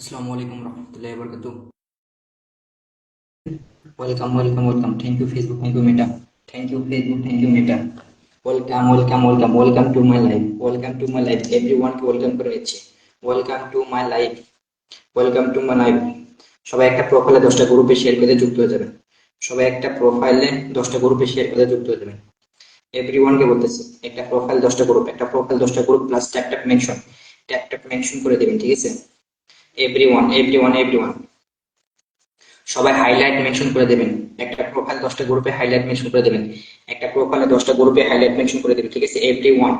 আসসালামু আলাইকুম রহমতুল্লাহি বরকাত welcome welcome welcome thank you Facebook thank you Meta thank you Facebook thank you Meta welcome welcome welcome welcome to my life welcome to my life এভরিওয়ানকে welcome করে নিচ্ছি। Welcome to my life welcome to my life সবাই একটা প্রোফাইলে দশটা গ্রুপে share করে যুক্ত হয়ে যাবেন। সবাই একটা প্রোফাইলে দশটা গ্রুপে শেয়ার করে যুক্ত হয়ে যাবেন। এভরিওয়ানকে বলতেছি, একটা প্রোফাইল দশটা গ্রুপ একটা প্রোফাইল দশটা group plus tap tap mention tap tap mention করে দেবেন, ঠিক আছে? এভরিওয়ান এভরিওয়ান এভরিওয়ান সবাই হাইলাইট মেনশন করে দেবেন। একটা প্রোফাইল দশটা গ্রুপে হাইলাইট মেনশন করে দেবেন। একটা প্রোফাইলে দশটা গ্রুপে হাইলাইট মেনশন করে দেবেন। ঠিক আছে? এভরিওয়ান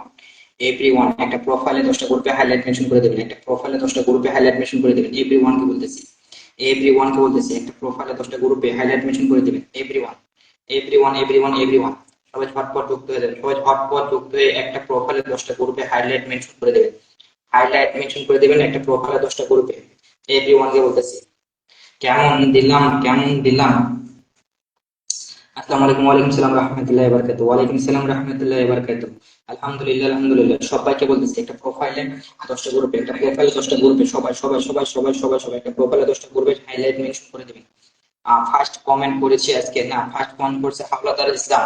এভরিওয়ান একটা প্রোফাইলে দশটা গ্রুপে হাইলাইট মেনশন করে দেবেন। একটা প্রোফাইলে দশটা গ্রুপে হাইলাইট মেনশন করে দেবেন। এভরিওয়ান কে বলতেছি। এভরিওয়ান কে বলতেছি। একটা প্রোফাইলে দশটা গ্রুপে হাইলাইট মেনশন করে দেবেন। এভরিওয়ান এভরিওয়ান এভরিওয়ান এভরিওয়ান সবাই ঝটপট যুক্ত হয়ে যাবেন। সবাই ঝটপট যুক্ত হয়ে একটা প্রোফাইলে দশটা গ্রুপে হাইলাইট মেনশন করে দেবেন। হাইলাইট মেনশন করে দেবেন একটা প্রোফাইলে দশটা গ্রুপে এভরিওয়ান কে বলতেছি, কেমন দিলাম কেমন দিলাম? আসসালামু আলাইকুম, ওয়ালাইকুম সালাম, রহমতুল্লাহ বারকাতু ওয়ালাইকুম সালাম, রহমতুল্লাহ বারকাতু আলহামদুলিল্লাহ আলহামদুলিল্লাহ। সবাইকে বলতেছি, একটা প্রোফাইলে দশটা গ্রুপে একটা প্রোফাইলে দশটা গ্রুপে সবাই সবাই সবাই সবাই সবাই সবাই একটা প্রোফাইলে দশটা গ্রুপে হাইলাইট মেনশন করে দেবেন। ফার্স্ট কমেন্ট করেছি আজকে, না ফার্স্ট কমেন্ট করেছে হাওলাদার ইসলাম।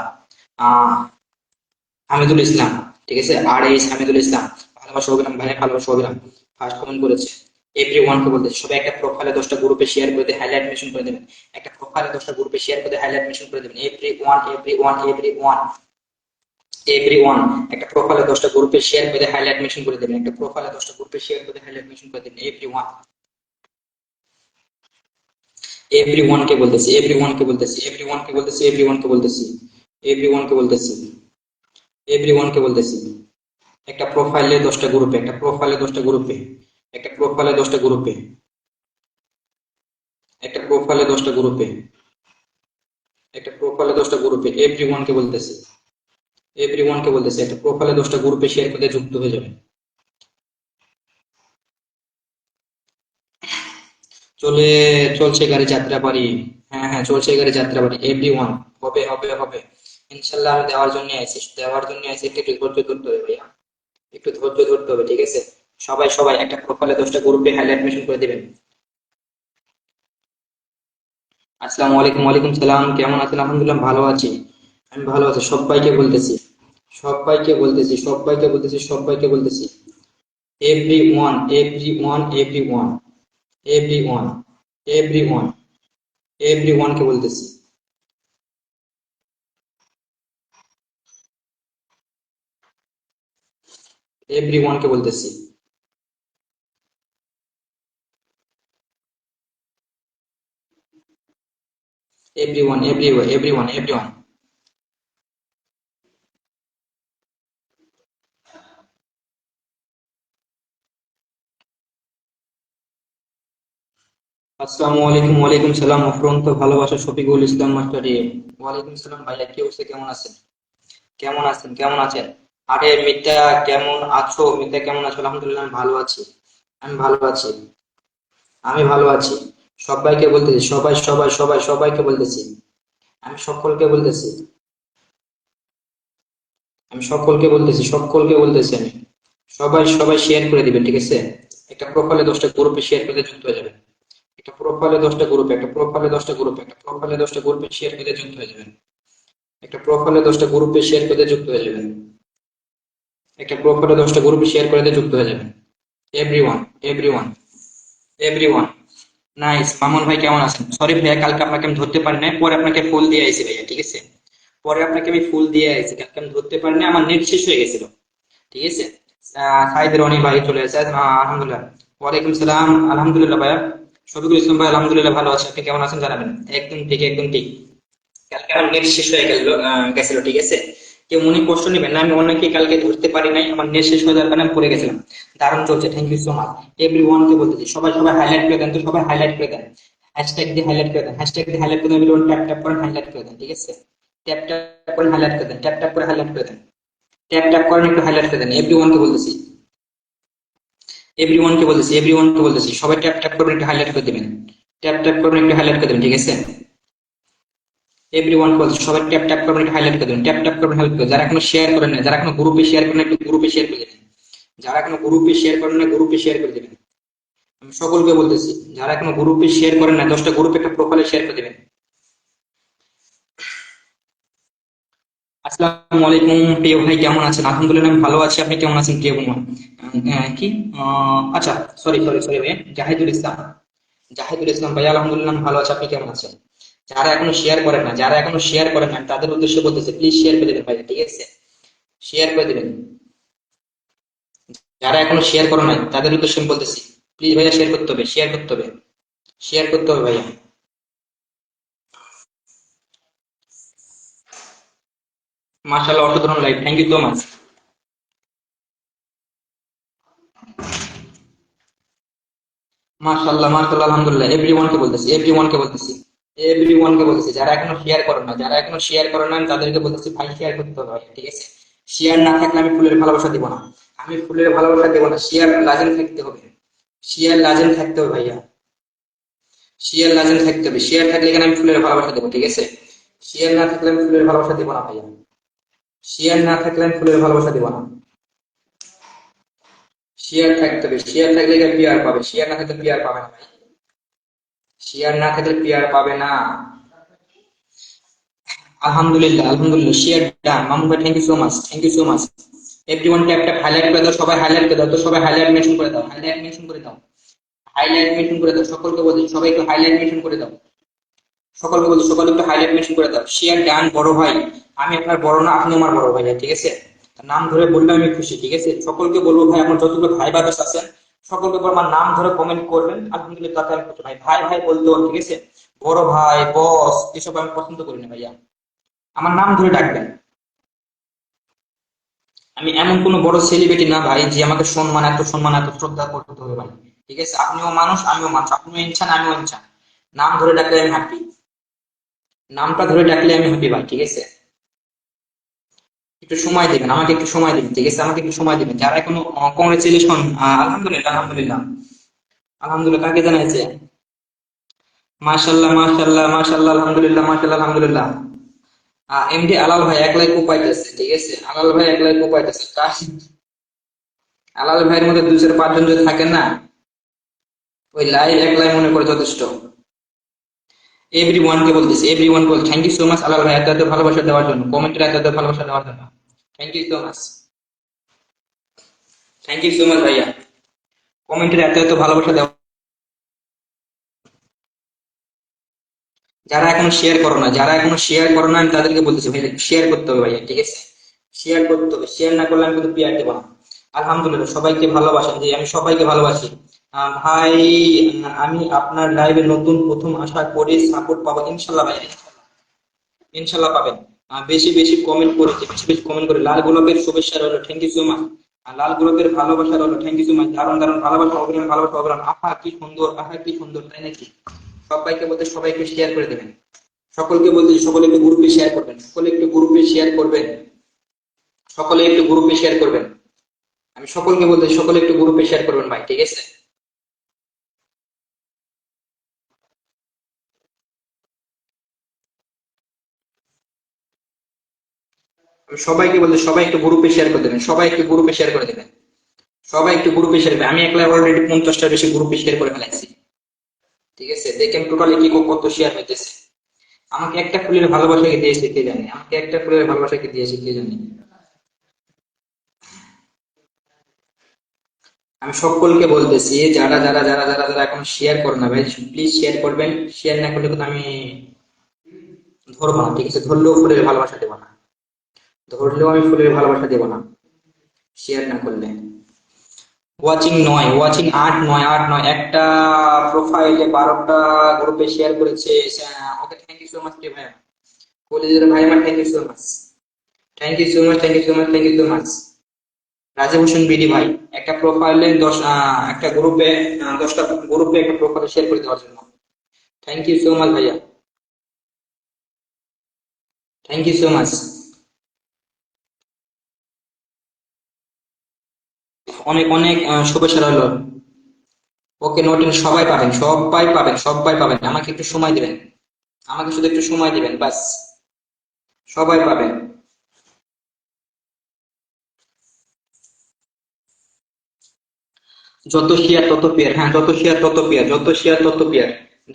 হামিদুল ইসলাম, ঠিক আছে? আর এইচ হামিদুল ইসলাম। ভালোবাসা অভিরাম ভাই ভালোবাসা অভিরাম ফার্স্ট কমেন্ট করেছে। এভরি ওয়ানকে বলতে, সবাই একটা প্রোফাইলে দশটা গ্রুপে শেয়ার করে দিয়ে হাইলাইট মেনশন করে দেবেন একটা প্রোফাইলে দশটা গ্রুপে শেয়ার করে হাইলাইট মেনশন করে দেবেন every one every one every one একটা প্রোফাইলে দশটা গ্রুপে শেয়ার করে হাইলাইট মেনশন করে দেবেন একটা প্রোফাইলে দশটা গ্রুপে শেয়ার করে হাইলাইট মেনশন করে দেবেন এভরি ওয়ান এভরি ওয়ানকে বলতেছি এভরি ওয়ানকে বলতেছি এভরি ওয়ানকে বলতেছি এভরি ওয়ানকে বলতেছি এভরি ওয়ানকে বলতেছি এভরি ওয়ানকে বলতেছি। একটা প্রোফাইলে দশটা গ্রুপে একটা প্রোফাইলে দশটা গ্রুপে একটা প্রোফাইলে দশটা গ্রুপে একটা প্রোফাইলে দশটা গ্রুপে একটা প্রোফাইলে দশটা গ্রুপে এভরি ওয়ানকে বলতেছি। এভরি ওয়ানকে বলতেছি। একটা প্রোফাইলে দশটা গ্রুপে শেয়ার করে যুক্ত হয়ে যাবে। চলে, চলছে গাড়ি যাত্রাবাড়ি। হ্যাঁ হ্যাঁ চলছে গাড়ি যাত্রাবাড়ি। এভরি ওয়ান হবে হবে হবে। ইনশাল্লাহ দেওয়ার জন্য আইছি। দেওয়ার জন্য আইছি। একটু ধৈর্য ধরতে হবে ভাইয়া। একটু ধৈর্য ধরতে হবে, ঠিক আছে? সবাই সবাই একটা প্রোফাইলে দশটা গ্রুপে হাইলাইট অ্যাডমিশন করে দিবেন। আসসালামু আলাইকুম, ওয়ালাইকুম সালাম, কেমন আছেন? আলহামদুলিল্লাহ ভালো আছি। আমি ভালো আছি, সবাইকে বলতেছি। সবাইকে বলতেছি সবাইকে বলতেছি সবাইকে বলতেছি। Every one every one every one every one every one every ওয়ানকে বলতেছি। এভরি ওয়ানকে বলতেছি। Everyone everyone everyone everyone. আসসালামু আলাইকুম ওয়ালাইকুম সালাম অফরন্ত ভালোবাসা, শফিকুল ইসলাম, মাস্টারি ওয়ালাইকুম সালাম, ভাইয়া, কি অবস্থা, কেমন আছেন? কেমন আছেন কেমন আছেন? আরে, মিতা, কেমন আছো? মিতা, কেমন আছো? আলহামদুলিল্লাহ, আমি ভালো আছি। আমি ভালো আছি। আমি ভালো আছি। সবাইকে বলতেছি, সবাই সবাই সবাই, সবাইকে বলতেছি। আমি সকলকে বলতেছি। আমি সকলকে বলতেছি সকলকে বলতেছি আমি। সবাই সবাই শেয়ার করে দিবেন, ঠিক আছে? একটা প্রোফাইলে দশটা গ্রুপে শেয়ার করে যুক্ত হয়ে যাবেন। একটা প্রোফাইলে দশটা গ্রুপে একটা প্রোফাইলে দশটা গ্রুপে একটা প্রোফাইলে দশটা গ্রুপে শেয়ার করে যুক্ত হয়ে যাবেন। একটা প্রোফাইলে দশটা গ্রুপে শেয়ার করে যুক্ত হয়ে যাবেন। একটা প্রোফাইলে দশটা গ্রুপে শেয়ার করে যুক্ত হয়ে যাবেন। Everyone everyone everyone nice Mamun ভাই, কেমন আছেন? সরি ভাইয়া, কালকে আপনাকে আমি ধরতে পারি নাই। পরে আপনাকে ফুল দিয়ে আইছি ভাইয়া, ঠিক আছে? পরে আপনাকে আমি ফুল দিয়ে আইছি, কালকে আমি ধরতে পারি নাই। আমার নেট শেষ হয়ে গেছিল, ঠিক আছে? সাইদের অনেক ভাই চলে আসে। আলহামদুলিল্লাহ। ওয়ালাইকুম সালাম। আলহামদুলিল্লাহ ভাইয়া। শফিকুল ইসলাম ভাই, আলহামদুলিল্লাহ ভালো আছে। আপনি কেমন আছেন জানাবেন? একদম ঠিক একদম ঠিক। কালকে আমার নেট শেষ হয়ে গেল গেছিল, ঠিক আছে? কেউ মনে কষ্ট নেবেন না আমি অনেকে কালকে ধরতে পারি নাই আমার নেট শেষ হয়ে যাওয়ার কারণে পড়ে গেছিলাম দারুণ চলছে thank you so much every one কে বলতেছি সবাই সবাই হাইলাইট করে দেন তো সবাই হাইলাইট করে দেন হ্যাশট্যাগ দিয়ে হাইলাইট করে দেন হ্যাশট্যাগ দিয়ে হাইলাইট করে দেন ট্যাপ ট্যাপ করে হাইলাইট করে দেন ঠিক আছে ট্যাপ ট্যাপ করে হাইলাইট করে দেন ট্যাপ ট্যাপ করে হাইলাইট করে দেন ট্যাপ ট্যাপ করে একটু হাইলাইট করে দেন এভরি ওয়ান কে বলতেছি এভরি ওয়ান কে বলতেছি এভরি ওয়ান কে বলতেছি সবাই ট্যাপ ট্যাপ করে একটু হাইলাইট করে দেবেন ট্যাপ ট্যাপ করে একটু হাইলাইট করে দেবেন ঠিক আছে এভরিওয়ান বলছে সবাই ট্যাপ ট্যাপ করবেন হাইলাইট করে দেবেন। ট্যাপ ট্যাপ করবেন হাইলাইট করে। যারা এখনও শেয়ার করেন না যারা এখনও গ্রুপে শেয়ার করেন একটু গ্রুপে শেয়ার করে দেবেন। যারা এখনও গ্রুপে শেয়ার করেন না গ্রুপে শেয়ার করে দেবেন। আমি সকলকে বলতেছি যারা এখনও গ্রুপে শেয়ার করেন না দশটা গ্রুপে একটা প্রোফাইলে শেয়ার করে দেবেন। আসসালামু আলাইকুম প্রিয় ভাই কেমন আছেন? আলহামদুলিল্লাহ আমি ভালো আছি। আপনি কেমন আছেন প্রিয় বোন কি? আহ, আচ্ছা সরি সরি সরি ভাই জাহিদুল ইসলাম। জাহিদুল ইসলাম ভাই আলহামদুলিল্লাহ ভালো আছি। আপনি কেমন আছেন? যারা এখনও শেয়ার করেন না, যারা এখনও শেয়ার করেন না তাদের উদ্দেশ্যে বলতেছে প্লিজ শেয়ার করে দেবেন ভাই, ঠিক আছে? শেয়ার করে দেবেন। যারা এখনও শেয়ার করো নাই, তাদের উদ্দেশ্যে আমি বলতেছি প্লিজ ভাইয়া শেয়ার করতে হবে শেয়ার করতে হবে। শেয়ার করতে হবে ভাইয়া। মাশাআল্লাহ, অসাধারণ live thank you so much মাশাআল্লাহ মাশাআল্লাহ, আলহামদুলিল্লাহ এভরিওয়ান কে বলতেছি এভরিওয়ান কে বলতেছি। এভরিওয়ান কে বলতেছি, যারা এখনও শেয়ার করো না, যারা এখনও শেয়ার করো না, আমি তাদেরকে বলতেছি, ভাই শেয়ার করতে হবে ঠিক আছে? শেয়ার না থাকলে আমি ফুলের ভালোবাসা দিব না। আমি ফুলের ভালোবাসা দেব না। শেয়ার লাজেন থাকতে হবে। শেয়ার লাজেন থাকতে হবে, ভাইয়া। শেয়ার লাজেন থাকতে হবে। শেয়ার থাকলে এখানে আমি ফুলের ভালোবাসা দেবো, ঠিক আছে? শেয়ার না থাকলে আমি ফুলের ভালোবাসা দেবো না, ভাইয়া। শেয়ার না থাকলে আমি ফুলের ভালোবাসা দেবো না। শেয়ার থাকতে হবে। শেয়ার থাকলে এখানে পিয়ার পাবে? শেয়ার না থাকলে পিয়ার পাবে না ভাই শেয়ার না থাকলে পিয়ার পাবে না? আলহামদুলিল্লাহ আলহামদুলিল্লাহ শেয়ার ডান মামুন ভাই thank you so much thank you so much everyone tap highlight করে দাও, সবাই হাইলাইট করে দাও, তো সবাই হাইলাইট মেনশন করে দাও হাইলাইট মেনশন করে দাও। হাইলাইট মেনশন করে দাও, সকলকে বলছি, সবাই একটু হাইলাইট মেনশন করে দাও। সকলকে বলছি, সকলে একটু হাইলাইট মেনশন করে দাও। শেয়ার ডান বড় ভাই। আমি আপনার বড় না আপনি আমার বড় ভাই, ঠিক আছে? নাম ধরে বললে আমি খুশি, ঠিক আছে? সকলকে বলব ভাই আমার যতগুলো ভাই বাদাস আছেন সকলকে বলব আমার নাম ধরে কমেন্ট করবেন। আলহামদুলিল্লাহ তাতে আমি ভাই ভাই ভাই বলতে ঠিক আছে? বড় ভাই বস এসব আমি পছন্দ করি না ভাইয়া। আমার নাম ধরে ডাকবেন। আমি এমন কোনো বড় সেলিব্রিটি না ভাই, যে আমাকে সম্মান, এত সম্মান, এত শ্রদ্ধা করতে হবে ভাই। ঠিক আছে? আপনিও মানুষ, আমিও মানুষ। আপনিও ইনসান, আমিও ইনসান। নাম ধরে ডাকলে আমি হ্যাপি নামটা ধরে ডাকলে আমি হ্যাপি ভাই, ঠিক আছে? একটু সময় দিবেন, আমাকে একটু সময় দিবেন, ঠিক আছে? আমাকে একটু সময় দিবেন। যারা এখনও কংগ্রেচুলেশন আলহামদুলিল্লাহ আলহামদুলিল্লাহ। আলহামদুলিল্লাহ, কাকে জানাইছে? মাশাল্লাহ মাশাল্লাহ মাশাল্লাহ আলহামদুলিল্লাহ মাশাল্লাহ আলহামদুলিল্লাহ। এমডি আলাল ভাই এক লাইক উপাইতেছে ঠিক আছে? আলাল ভাই এক লাইক উপাইতেছে আলাল ভাইয়ের মধ্যে দুই চার পাঁচজন যদি থাকেন না, ওই লাইভ এক লাইভ মনে করে যথেষ্ট। এভরি ওয়ানকে বলতেছি every one ball thank you so much Alal ভাই এত এত ভালোবাসা দেওয়ার জন্য কমেন্টের এত এত ভালোবাসা দেওয়ার জন্য। Thank you so much thank you so much ভাইয়া। কমেন্টের এত এত ভালোবাসা দেওয়া যারা এখনও শেয়ার করো না, যারা এখনও শেয়ার করো না, আমি তাদেরকে বলতেছি ভাই শেয়ার করতে হবে ভাইয়া, ঠিক আছে? শেয়ার করতে হবে শেয়ার না করলে আমি কিন্তু পিয়ার দেবো না। আলহামদুলিল্লাহ, সবাইকে ভালোবাসেন, যে আমি সবাইকে ভালোবাসি। ভাই, আমি আপনার লাইভে নতুন প্রথম আশা করি সাপোর্ট পাবো। ইনশাল্লাহ ভাই, ইনশাল্লাহ। পাবেন। বেশি বেশি কমেন্ট করে বেশি বেশি কমেন্ট করে। লাল গোলাপের শুভেচ্ছা রইল থ্যাংক ইউ সো মাচ লাল গোলাপের ভালোবাসা রইল থ্যাংক ইউ সো মাচ দারুণ দারুণ ভালোবাসা অগ্রিম ভালোবাসা অগ্রাম আহা, কি সুন্দর, আহা, কি সুন্দর, তাই নাকি? সবাইকে বলতে, সবাইকে শেয়ার করে দেবেন। সকলকে বলতে সকলে একটু গ্রুপে শেয়ার করবেন। সকলে একটু গ্রুপে শেয়ার করবেন। সকলে একটু গ্রুপে শেয়ার করবেন। আমি সকলকে বলতে, সকলে একটু গ্রুপে শেয়ার করবেন ভাই, ঠিক আছে? সবাইকে বলতে সবাই একটু গ্রুপে শেয়ার করে দেবেন, সবাই একটু গ্রুপে শেয়ার করে দেবেন। সবাই একটু গ্রুপে শেয়ার আমি একলা অলরেডি পঞ্চাশটার বেশি গ্রুপে শেয়ার করে ফেলাইছি। ঠিক আছে? দেখেন টোটালি কি কত শেয়ার হইতেছে। আমাকে একটা ফুলের ভালোবাসাকে দিয়েছে কে জানে? আমাকে একটা ফুলের ভালোবাসাকে দিয়েছে কে জানে? আমি সকলকে বলতেছি, যারা যারা যারা যারা যারা এখন শেয়ার করে না ভাই প্লিজ শেয়ার করবেন। শেয়ার না করলে কিন্তু আমি ধরবো না, ঠিক আছে? ধরলেও ফুলের ভালোবাসা দেবো না। ধরলেও আমি ফুলের ভালোবাসা দেবো না। শেয়ার না করলে। ওয়াচিং নয় ওয়াচিং আট নয় আট নয়। একটা প্রোফাইলে বারোটা গ্রুপে শেয়ার করেছে okay thank you so much রে ভাই কলেজের ভাই, আমার thank you so much thank you so much thank you so much thank you so much Rajib Hossain BD ভাই, একটা প্রোফাইলে দশ একটা গ্রুপে দশটা গ্রুপে একটা প্রোফাইল শেয়ার করে দেওয়ার জন্য। থ্যাংক ইউ সো মাচ ভাইয়া। থ্যাংক ইউ সো মাচ অনেক অনেক শুভেচ্ছা রইল। ওকে, নোটিং সবাই পাবেন সবাই পাবেন সবাই পাবেন। আমাকে একটু সময় দিবেন। আমাকে শুধু একটু সময় দিবেন বাস সবাই পাবেন। যত শেয়ার, তত পেয়ার হ্যাঁ যত শেয়ার, তত পেয়ার, যত শেয়ার, তত পেয়ার।